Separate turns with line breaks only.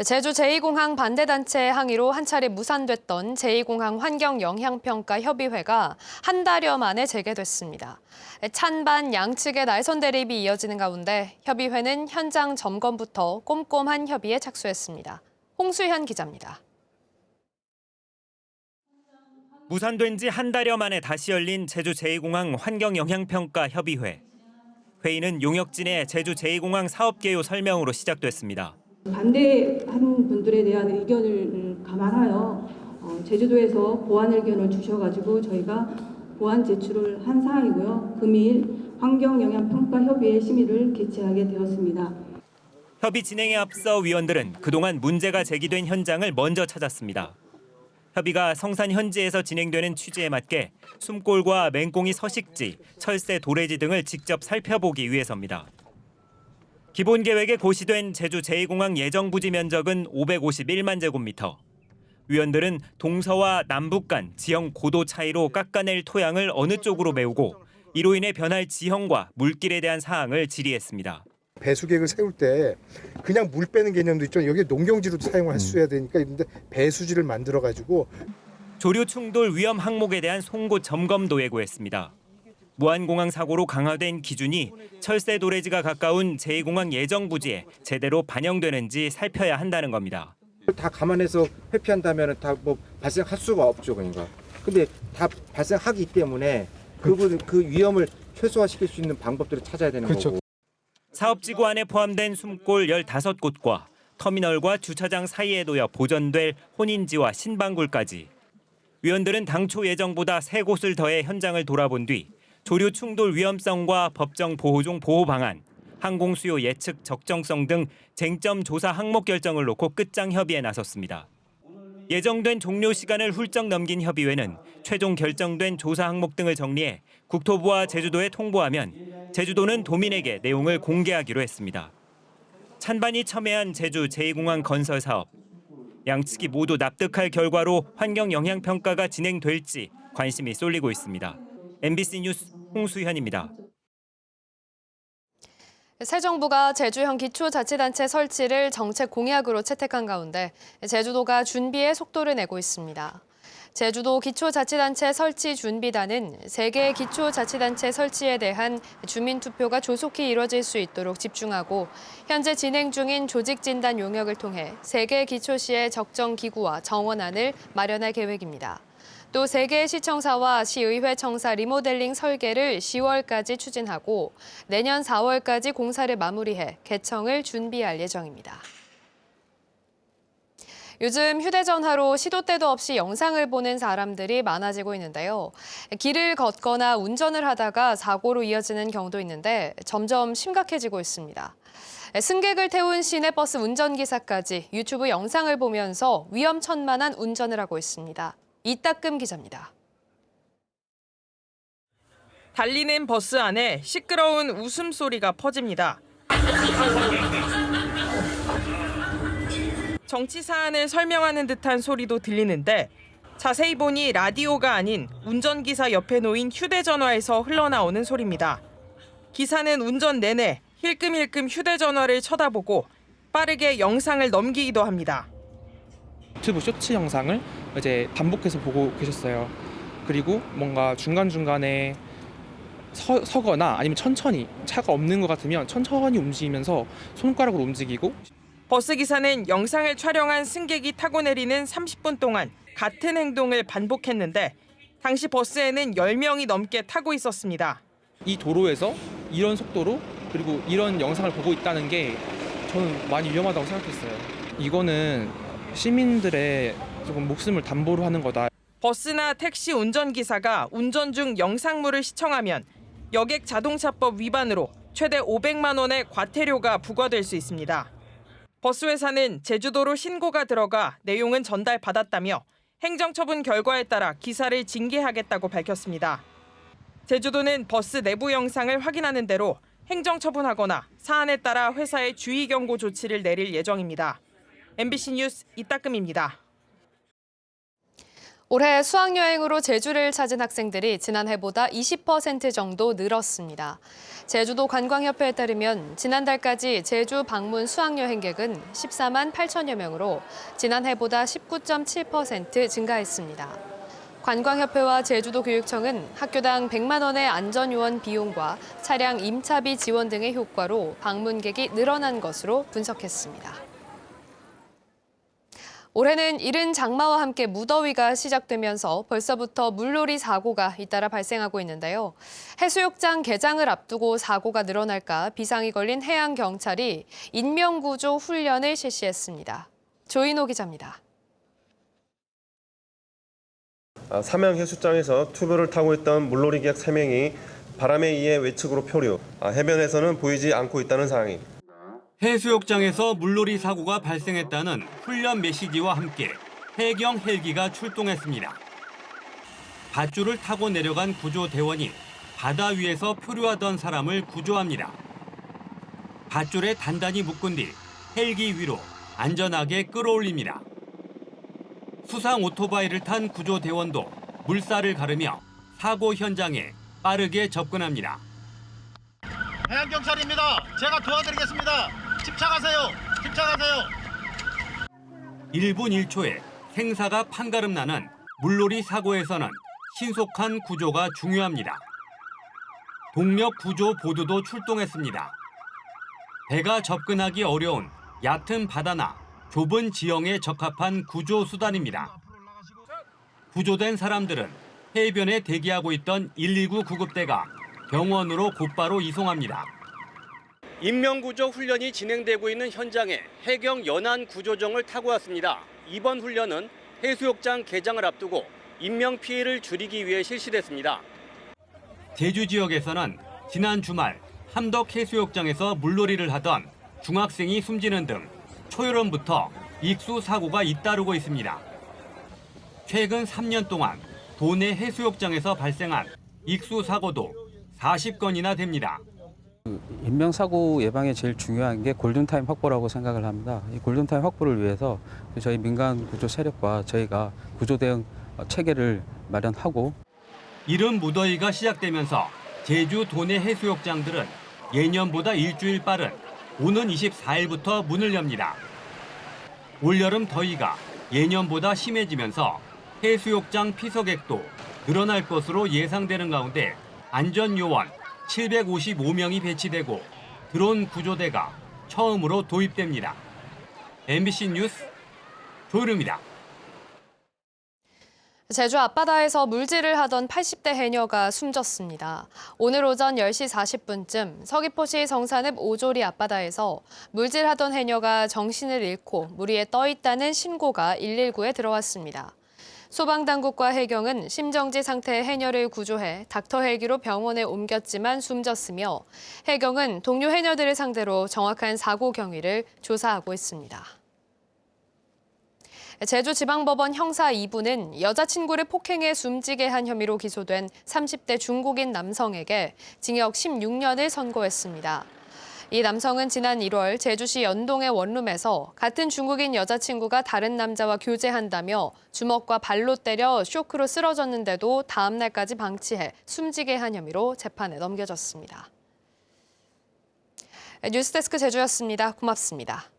제주 제2공항 반대단체 항의로 한 차례 무산됐던 제2공항 환경영향평가 협의회가 한 달여 만에 재개됐습니다. 찬반 양측의 날선 대립이 이어지는 가운데 협의회는 현장 점검부터 꼼꼼한 협의에 착수했습니다. 홍수현 기자입니다.
무산된 지 한 달여 만에 다시 열린 제주 제2공항 환경영향평가 협의회. 회의는 용역진의 제주 제2공항 사업 개요 설명으로 시작됐습니다.
반대한 분들에 대한 의견을 감안하여 어, 제주도에서 보완 의견을 주셔가지고 저희가 보완 제출을 한 사항이고요. 금일 환경영향평가협의회 심의를 개최하게 되었습니다.
협의 진행에 앞서 위원들은 그동안 문제가 제기된 현장을 먼저 찾았습니다. 협의가 성산 현지에서 진행되는 취지에 맞게 숨골과 맹꽁이 서식지, 철새 도래지 등을 직접 살펴보기 위해서입니다. 기본 계획에 고시된 제주 제2공항 예정 부지 면적은 551만 제곱미터. 위원들은 동서와 남북 간 지형 고도 차이로 깎아낼 토양을 어느 쪽으로 메우고 이로 인해 변할 지형과 물길에 대한 사항을 질의했습니다.
배수 계획을 세울 때 그냥 물 빼는 개념도 있죠. 여기 농경지로도 사용을 할수 해야 되니까 이런데 배수지를 만들어 가지고
조류 충돌 위험 항목에 대한 송곳 점검도 예고했습니다. 무안공항 사고로 강화된 기준이 철새 도래지가 가까운 제2공항 예정 부지에 제대로 반영되는지 살펴야 한다는 겁니다.
다 감안해서 회피한다면 다 뭐 발생할 수가 없죠, 그러니까. 근데 다 발생하기 때문에 그분 그 위험을 최소화시킬 수 있는 방법들을 찾아야 되는
그렇죠.
거고.
사업지구 안에 포함된 숨골 15곳과 터미널과 주차장 사이에 놓여 보전될 혼인지와 신방굴까지 위원들은 당초 예정보다 세 곳을 더해 현장을 돌아본 뒤 조류 충돌 위험성과 법정 보호종 보호 방안, 항공 수요 예측 적정성 등 쟁점 조사 항목 결정을 놓고 끝장 협의에 나섰습니다. 예정된 종료 시간을 훌쩍 넘긴 협의회는 최종 결정된 조사 항목 등을 정리해 국토부와 제주도에 통보하면 제주도는 도민에게 내용을 공개하기로 했습니다. 찬반이 첨예한 제주 제2공항 건설 사업. 양측이 모두 납득할 결과로 환경 영향 평가가 진행될지 관심이 쏠리고 있습니다. MBC 뉴스 홍수현입니다.
새 정부가 제주형 기초자치단체 설치를 정책 공약으로 채택한 가운데 제주도가 준비에 속도를 내고 있습니다. 제주도 기초자치단체 설치 준비단은 세개 기초자치단체 설치에 대한 주민투표가 조속히 이뤄질 수 있도록 집중하고 현재 진행 중인 조직진단 용역을 통해 세개 기초시의 적정 기구와 정원안을 마련할 계획입니다. 또세 개의 시청사와 시의회 청사 리모델링 설계를 10월까지 추진하고 내년 4월까지 공사를 마무리해 개청을 준비할 예정입니다. 요즘 휴대전화로 시도 때도 없이 영상을 보는 사람들이 많아지고 있는데요. 길을 걷거나 운전을 하다가 사고로 이어지는 경우도 있는데 점점 심각해지고 있습니다. 승객을 태운 시내버스 운전기사까지 유튜브 영상을 보면서 위험천만한 운전을 하고 있습니다. 이따금 기자입니다.
달리는 버스 안에 시끄러운 웃음소리가 퍼집니다. 정치 사안을 설명하는 듯한 소리도 들리는데 자세히 보니 라디오가 아닌 운전기사 옆에 놓인 휴대전화에서 흘러나오는 소리입니다. 기사는 운전 내내 힐끔힐끔 휴대전화를 쳐다보고 빠르게 영상을 넘기기도 합니다.
유튜브 쇼츠 영상을 이제 반복해서 보고 계셨어요. 그리고 뭔가 중간중간에 서, 서거나 아니면 천천히 차가 없는 것 같으면 천천히 움직이면서 손가락으로 움직이고
버스 기사는 영상을 촬영한 승객이 타고 내리는 30분 동안 같은 행동을 반복했는데 당시 버스에는 10명이 넘게 타고 있었습니다.
이 도로에서 이런 속도로 그리고 이런 영상을 보고 있다는 게 저는 많이 위험하다고 생각했어요. 이거는 시민들의 조금 목숨을 담보로 하는 거다.
버스나 택시 운전기사가 운전 중 영상물을 시청하면 여객 자동차법 위반으로 최대 500만 원의 과태료가 부과될 수 있습니다. 버스 회사는 제주도로 신고가 들어가 내용은 전달받았다며 행정처분 결과에 따라 기사를 징계하겠다고 밝혔습니다. 제주도는 버스 내부 영상을 확인하는 대로 행정처분하거나 사안에 따라 회사에 주의 경고 조치를 내릴 예정입니다. MBC 뉴스 이따금입니다.
올해 수학여행으로 제주를 찾은 학생들이 지난해보다 20% 정도 늘었습니다. 제주도 관광협회에 따르면 지난달까지 제주 방문 수학여행객은 14만 8천여 명으로 지난해보다 19.7% 증가했습니다. 관광협회와 제주도교육청은 학교당 100만 원의 안전요원 비용과 차량 임차비 지원 등의 효과로 방문객이 늘어난 것으로 분석했습니다. 올해는 이른 장마와 함께 무더위가 시작되면서 벌써부터 물놀이 사고가 잇따라 발생하고 있는데요. 해수욕장 개장을 앞두고 사고가 늘어날까 비상이 걸린 해양경찰이 인명구조 훈련을 실시했습니다. 조인호 기자입니다.
아, 삼양 해수장에서 튜브를 타고 있던 물놀이 객 3명이 바람에 의해 외측으로 표류, 아, 해변에서는 보이지 않고 있다는 상황입니다.
해수욕장에서 물놀이 사고가 발생했다는 훈련 메시지와 함께 해경 헬기가 출동했습니다. 밧줄을 타고 내려간 구조대원이 바다 위에서 표류하던 사람을 구조합니다. 밧줄에 단단히 묶은 뒤 헬기 위로 안전하게 끌어올립니다. 수상 오토바이를 탄 구조대원도 물살을 가르며 사고 현장에 빠르게 접근합니다.
해양경찰입니다. 제가 도와드리겠습니다. 침착하세요. 침착하세요.
1분 1초에 생사가 판가름 나는 물놀이 사고에서는 신속한 구조가 중요합니다. 동력 구조 보드도 출동했습니다. 배가 접근하기 어려운 얕은 바다나 좁은 지형에 적합한 구조 수단입니다. 구조된 사람들은 해변에 대기하고 있던 119 구급대가 병원으로 곧바로 이송합니다. 인명구조 훈련이 진행되고 있는 현장에 해경 연안 구조정을 타고 왔습니다. 이번 훈련은 해수욕장 개장을 앞두고 인명 피해를 줄이기 위해 실시됐습니다. 제주 지역에서는 지난 주말 함덕 해수욕장에서 물놀이를 하던 중학생이 숨지는 등 초여름부터 익수 사고가 잇따르고 있습니다. 최근 3년 동안 도내 해수욕장에서 발생한 익수 사고도 40건이나 됩니다.
인명사고 예방에 제일 중요한 게 골든타임 확보라고 생각을 합니다. 이 골든타임 확보를 위해서 저희 민간 구조 세력과 저희가 구조 대응 체계를 마련하고
이른 무더위가 시작되면서 제주 도내 해수욕장들은 예년보다 일주일 빠른 오는 24일부터 문을 엽니다. 올여름 더위가 예년보다 심해지면서 해수욕장 피서객도 늘어날 것으로 예상되는 가운데 안전요원 755명이 배치되고 드론 구조대가 처음으로 도입됩니다. MBC 뉴스 조유입니다.
제주 앞바다에서 물질을 하던 80대 해녀가 숨졌습니다. 오늘 오전 10시 40분쯤 서귀포시 성산읍 오조리 앞바다에서 물질하던 해녀가 정신을 잃고 물 위에 떠 있다는 신고가 119에 들어왔습니다. 소방당국과 해경은 심정지 상태의 해녀를 구조해 닥터 헬기로 병원에 옮겼지만 숨졌으며 해경은 동료 해녀들을 상대로 정확한 사고 경위를 조사하고 있습니다. 제주지방법원 형사 2부는 여자친구를 폭행해 숨지게 한 혐의로 기소된 30대 중국인 남성에게 징역 16년을 선고했습니다. 이 남성은 지난 1월 제주시 연동의 원룸에서 같은 중국인 여자친구가 다른 남자와 교제한다며 주먹과 발로 때려 쇼크로 쓰러졌는데도 다음 날까지 방치해 숨지게 한 혐의로 재판에 넘겨졌습니다. 뉴스데스크 제주였습니다. 고맙습니다.